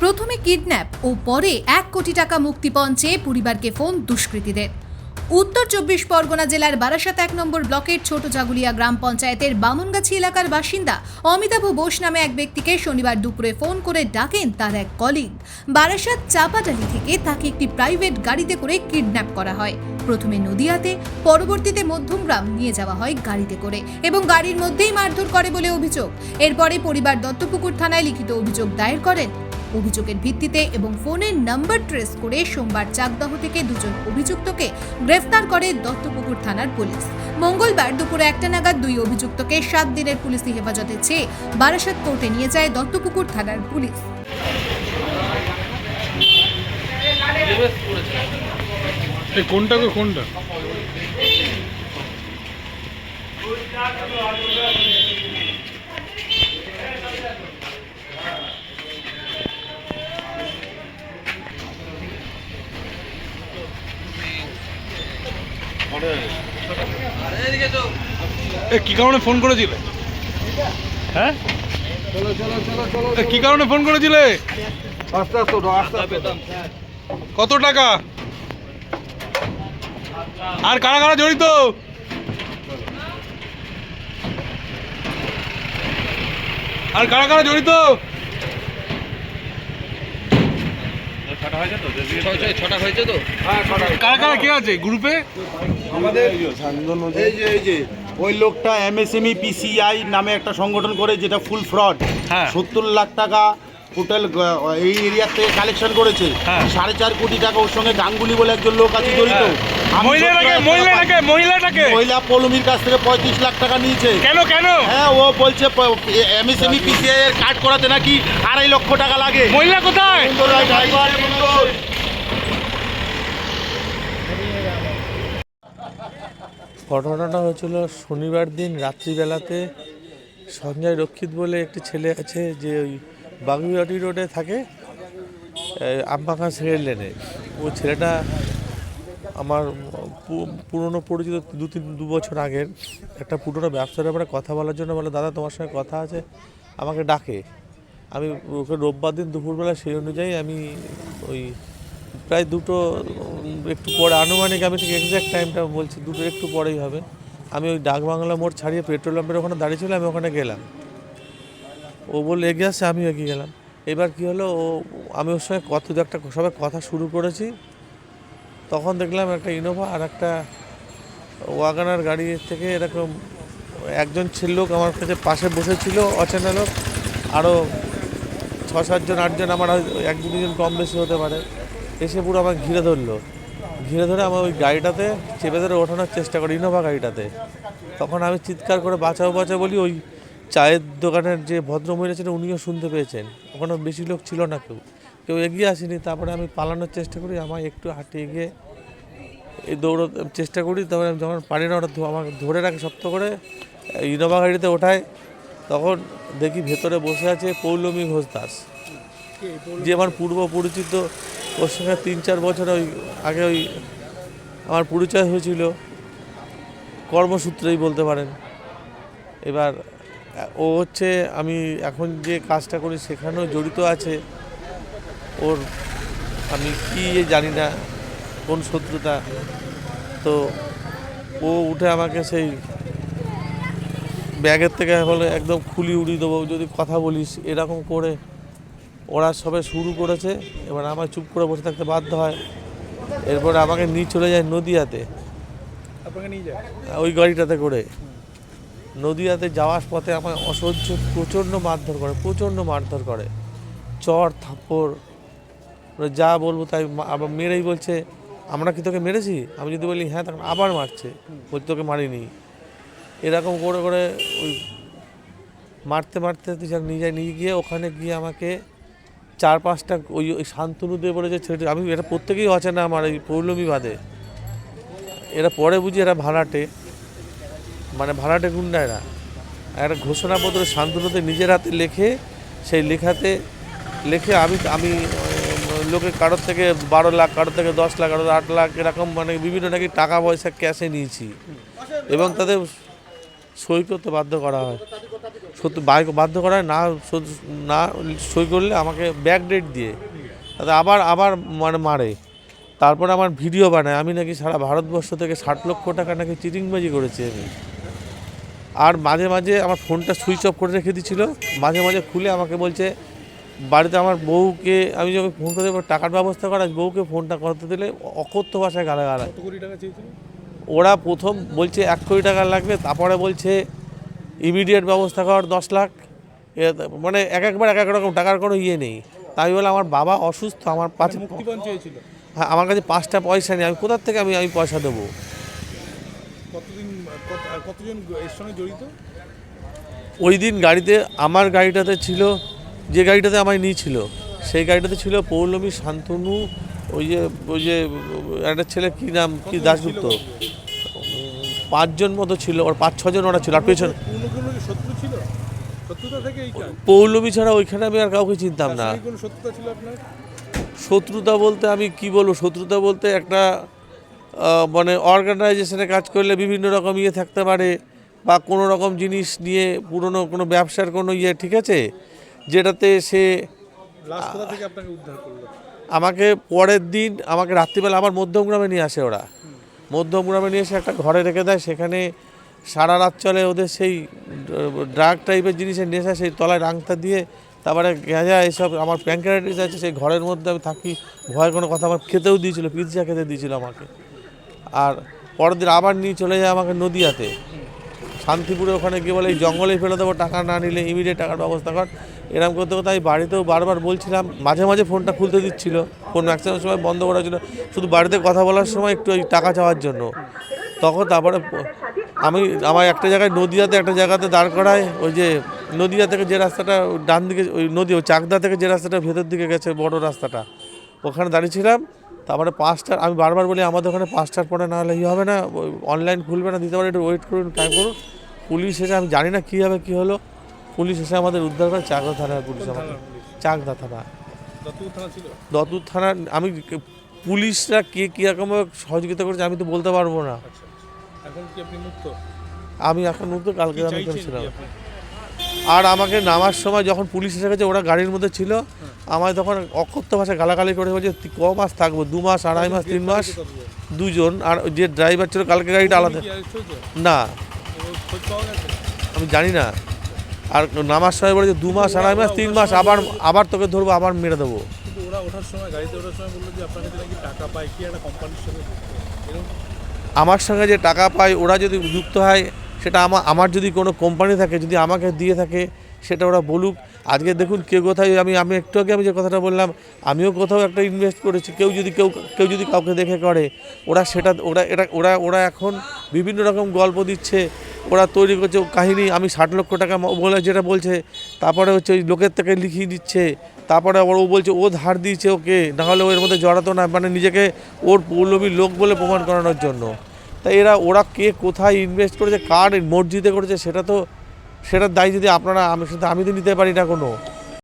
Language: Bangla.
প্রথমে কিডন্যাপ ও পরে এক কোটি টাকা মুক্তিপণ চেয়ে পরিবারকে ফোন দুষ্কৃতীদের। উত্তর চব্বিশ পরগনা জেলার বারাসাত এক নম্বর ব্লকের ছোট জাগুলিয়া গ্রাম পঞ্চায়েতের বামনগাছি এলাকার বাসিন্দা অমিতাভ বোস নামে এক ব্যক্তিকে শনিবার দুপুরে ফোন করে ডাকেন তার এক কলিগ। বারাসাত চাপাডালি থেকে তাকে একটি প্রাইভেট গাড়িতে করে কিডন্যাপ করা হয়। প্রথমে নদিয়াতে, পরবর্তীতে মধ্যমগ্রাম নিয়ে যাওয়া হয় গাড়িতে করে এবং গাড়ির মধ্যেই মারধর করে বলে অভিযোগ। এরপরে পরিবার দত্তপুকুর থানায় লিখিত অভিযোগ দায়ের করেন। অভিযোগের ভিত্তিতে এবং ফোনের নাম্বার ট্রেস করে সোমবার চাকদাহ থেকে দুজন অভিযুক্তকে গ্রেফতার করে দত্তপুকুর থানার পুলিশ। মঙ্গলবার দুপুরে একটা নাগাদ দুই অভিযুক্তকে সাত দিনের পুলিশি হেফাজতে চেয়ে বারাসাত কোর্টে নিয়ে যায় দত্তপুকুর থানার পুলিশ। কোনটা কোনটা? কি কারণে ফোন করেছিলে? হ্যাঁ? কি কারণে ফোন করেছিলে। কত টাকা? আর কারা কারা জড়িত? আর কারা কারা জড়িত? ছটা। কারা কারা কে আছে গ্রুপে? আমাদের এই যে এই যে ওই লোকটা এমএসএমই পিসিআই নামে একটা সংগঠন করে যেটা ফুল ফ্রড হ্যাঁ। সত্তর লাখ টাকা টোটাল এই এরিয়া থেকে কালেকশন করেছে। হ্যাঁ। সাড়ে চার কোটি টাকা ওর সঙ্গে গাঙ্গুলি বলে একজন লোক আছে জড়িত। পাই। মহিলাটাকে মহিলা পলমির কাছ থেকে পঁয়ত্রিশ লাখ টাকা নিয়েছে। কেন কেন? হ্যাঁ ও বলছে এমএসএমই পিসিআই এর কার্ড করাতে নাকি আড়াই লক্ষ টাকা লাগে। মহিলা কোথায়। ঘটনাটা হয়েছিল শনিবার দিন রাত্রিবেলাতে সঞ্জয় রক্ষিত বলে একটি ছেলে আছে যে ওই বাগুইয়াটি রোডে থাকে আমবাগান সেকেন্ড লেনে। ওই ছেলেটা আমার পুরনো পরিচিত দু তিন, দু বছর আগের একটা পুরনো ব্যবসার ব্যাপারে কথা বলার জন্য বলে, দাদা, তোমার সঙ্গে কথা আছে, আমাকে ডাকে। আমি ওকে রোববার দিন দুপুরবেলা সেই অনুযায়ী আমি ওই প্রায় দুটো, একটু পরে, আনুমানিক আমি ঠিক এক্স্যাক্ট টাইমটা বলছি দুটো একটু পরেই হবে। আমি ওই ডাকবাংলা মোড় ছাড়িয়ে পেট্রোল পাম্পের ওখানে দাঁড়িয়ে ছিল আমি ওখানে গেলাম। ও বলল, এগিয়ে আসছে, আমিও এগিয়ে গেলাম। এবার কি হলো, ও, আমি ওর সঙ্গে কত একটা সবাই কথা শুরু করেছি। তখন দেখলাম একটা ইনোভা আর একটা ওয়াগানার গাড়ি থেকে এরকম একজন ছিল লোক আমার কাছে পাশে বসেছিল, অচেনা লোক। আরও ছ সাতজন আটজন আমার এক দুজন কম বেশি হতে পারে। এসে পুরো আমাকে ঘিরে ধরলো। ঘিরে ধরে আমার ওই গাড়িটাতে চেপে ধরে ওঠানোর চেষ্টা করি ইনোভা গাড়িটাতে। তখন আমি চিৎকার করে বাঁচাও বাঁচাও বলি, ওই চায়ের দোকানের যে ভদ্রমহিলা ছিলেন, উনিও শুনতে পেয়েছেন। ওখানে বেশি লোক ছিল না কেউ। কেউ এগিয়ে আসেনি, তারপরে আমি পালানোর চেষ্টা করি, আমায় একটু হাঁটিয়ে গিয়ে এই দৌড় চেষ্টা করি, তারপরে আমি যখন পারি না ধ- আমাকে ধরে রাখে শক্ত করে ইনোভা গাড়িতে ওঠায়, তখন দেখি ভেতরে বসে আছে পৌলমী ঘোষ দাস। যে আমার পূর্ব পরিচিত, ওর সঙ্গে তিন চার বছর ওই আগে ওই আমার পরিচয় হয়েছিল। কর্মসূত্রেই বলতে পারেন। এবার ও হচ্ছে আমি এখন যে কাজটা করি সেখানেও জড়িত আছে। ওর আমি কি জানি না কোন শত্রুতা। তো ও উঠে আমাকে সেই ব্যাগের থেকে বলে একদম খুলি উড়িয়ে দেবো যদি কথা বলিস এরকম করে ওরা সবে শুরু করেছে। এবার আমার চুপ করে বসে থাকতে বাধ্য হয়। এরপরে আমাকে নিয়ে চলে যায় নদিয়াতে। ওই গাড়িটাতে করে। নদিয়াতে যাওয়ার পথে আমার অসহ্য প্রচণ্ড মারধর করে, প্রচণ্ড মারধর করে। চর, থাপ্পড় মানে যা বলব তাই আবার মেরেই বলছে, আমরা কি তোকে মেরেছি? আমি যদি বলি হ্যাঁ তখন আবার মারছে। বলছে, তোকে মারিনি। এরকম করে করে ওই মারতে মারতে যা নিয়ে গিয়ে ওখানে গিয়ে আমাকে চার পাঁচটা ওই ওই শান্তনু দিয়ে বলেছে ছেড়ে আমি, এটা প্রত্যেকেই অচেনা আমার এই পৌর্ণমী বাদে। এরা পরে বুঝি এরা ভাড়াটে। মানে ভাড়াটে গুন্ডা এরা একটা ঘোষণাপত্র শান্তনুতে নিজের হাতে লেখে সেই লেখাতে লেখে আমি আমি উম, লোকে কারোর থেকে বারো লাখ কারোর থেকে দশ লাখ কারোর আট লাখ এরকম মানে বিভিন্ন নাকি টাকা পয়সা ক্যাশে নিয়েছি। এবং তাদের সই করতে বাধ্য করা হয়। সত্যি বাইক বাধ্য করা হয় না না সই করলে আমাকে ব্যাক ডেট দিয়ে। তাতে আবার আবার মানে মারে। তারপরে আমার ভিডিও বানায়। আমি নাকি সারা ভারতবর্ষ থেকে ষাট লক্ষ টাকা নাকি চিটিংবাজি করেছি আমি। আর মাঝে মাঝে আমার ফোনটা সুইচ অফ করে রেখে দিছিল মাঝে মাঝে খুলে আমাকে বলছে বাড়িতে আমার বউকে আমি যখন ফোন করে টাকার ব্যবস্থা করা বউকে ফোনটা করতে দিলে অকথ্য ভাষায় গালা টাকা ওরা প্রথম বলছে এক কোটি টাকা লাগবে। তারপরে বলছে ইমিডিয়েট ব্যবস্থা কর দশ লাখ। মানে এক একবার এক এক রকম টাকার কোনো ইয়ে নেই। তাই বলে আমার বাবা অসুস্থ আমার পাঁচে মুক্তিপণ চেয়েছিল? হ্যাঁ আমার কাছে পাঁচটা পয়সা নেই আমি কোথার থেকে আমি আমি পয়সা দেবো? কতদিন কতজন এর সঙ্গে জড়িত? ওই দিন গাড়িতে আমার গাড়িটাতে ছিল যে গাড়িটাতে আমায় নিয়েছিল সেই গাড়িটাতে ছিল পৌলমী শান্তনু ওই যে ওই যে একটা ছেলে কি নাম কি দাশগুপ্ত? উম, পাঁচজন মতো ছিল ওর পাঁচ ছজন ওরা ছিল আর পেছনে পৌলমী ছাড়া ওইখানে আমি আর কাউকে চিনতাম না। শত্রুতা বলতে আমি কি বলব? শত্রুতা বলতে একটা মানে অর্গানাইজেশনে কাজ করলে বিভিন্ন রকম ইয়ে থাকতে পারে বা কোনো রকম জিনিস নিয়ে পুরনো কোনো ব্যবসার কোনো ইয়ে ঠিক আছে? যেটাতে সে আমাকে পরের দিন আমাকে রাত্রিবেলা আবার মধ্যমগ্রামে নিয়ে আসে ওরা। মধ্যমগ্রামে নিয়ে এসে একটা ঘরে রেখে দেয় সেখানে সারা রাত চলে ওদের সেই ড্রাগ টাইপের জিনিসের নেশা সেই তলায় রাংতা দিয়ে তারপরে গেঁজা এসব আমার প্যাঙ্কারাইটিস আছে সেই ঘরের মধ্যে আমি থাকি ভয় কোনো কথা আমার খেতেও দিয়েছিল পিৎজা খেতে দিয়েছিল আমাকে। আর পরের দিন আবার নিয়ে চলে যায় আমাকে নদিয়াতে। শান্তিপুরে ওখানে গিয়ে বলে, এই জঙ্গলে ফেলে দেবো, টাকা না নিলে ইমিডিয়েট টাকার ব্যবস্থা কর। এরকম করতে করতে আমি বাড়িতেও বারবার বলছিলাম, মাঝে মাঝে ফোনটা খুলতে দিচ্ছিল, ফোন ম্যাক্সিমাম সময় বন্ধ করা ছিল শুধু বাড়িতে কথা বলার সময় একটু ওই টাকা চাওয়ার জন্য। তখন তারপরে আমি, আমার একটা জায়গায় নদিয়াতে একটা জায়গাতে দাঁড় করায়, ওই যে নদিয়া থেকে যে রাস্তাটা ডান দিকে, ওই নদী চাকদা থেকে যে রাস্তাটা ভেতর দিকে গেছে বড় রাস্তাটা, ওখানে দাঁড়িয়েছিলাম। তারপরে পাঁচটার আমি বারবার বলি আমাদের ওখানে পাঁচটার পরে না হলে ই হবে না অনলাইন খুলবে না দিতে পারে একটু ওয়েট করুন টাইম করুন। পুলিশ এসে আমি জানি না কী হবে কী হলো। পুলিশ এসে আমাদের উদ্ধার করে চাকদা থানার পুলিশ আমাকে চাকদা থানা থানা। দতুর থানার আমি পুলিশরা কে কীরকমভাবে সহযোগিতা করেছে আমি তো বলতে পারব না। আচ্ছা মুক্ত? আমি এখন মুক্ত কালকে আমি? আর আমাকে নামার সময় যখন পুলিশ এসে গেছে ওরা গাড়ির মধ্যে ছিল আমায় তখন অকথ্য ভাষায় গালাগালি করে বলছে ক মাস থাকব? দু মাস আড়াই মাস তিন মাস? দুজন? আর যে ড্রাইভার ছিল কালকে গাড়িটা আলাদা? না। আমি জানি না। আর নামার সময় বলেছে দু মাস আড়াই মাস তিন মাস আবার আবার তোকে ধরবো আবার মেরে দেবো। আমার সঙ্গে যে টাকা পায় ওরা যদি যুক্ত হয় সেটা আমার আমার যদি কোনো কোম্পানি থাকে, যদি আমাকে দিয়ে থাকে, সেটা ওরা বলুক। আজকে দেখুন কেউ কোথায়, আমি আমি একটু আগে আমি যে কথাটা বললাম, আমিও কোথাও একটা ইনভেস্ট করেছি, কেউ যদি কেউ কেউ যদি কাউকে দেখে করে, ওরা সেটা, ওরা, এটা, ওরা ওরা এখন বিভিন্ন রকম গল্প দিচ্ছে, ওরা তৈরি করছে কাহিনী, আমি ষাট লক্ষ টাকা বলে, যেটা বলছে, তারপরে হচ্ছে ওই লোকের থেকে লিখিয়ে দিচ্ছে, তারপরে আবার ও বলছে, ও ধার দিয়েছে ওকে, নাহলে ওর মধ্যে জড়াতো না মানে নিজেকে ওর পৌলমী লোক বলে প্রমাণ করানোর জন্য। তাই এরা, ওরা কে কোথায় ইনভেস্ট করেছে, কার মসজিদে করেছে, সেটা তো, সেটার দায় যদি আপনারা, আমি শুধু, আমি তো নিতে পারি না কোনো।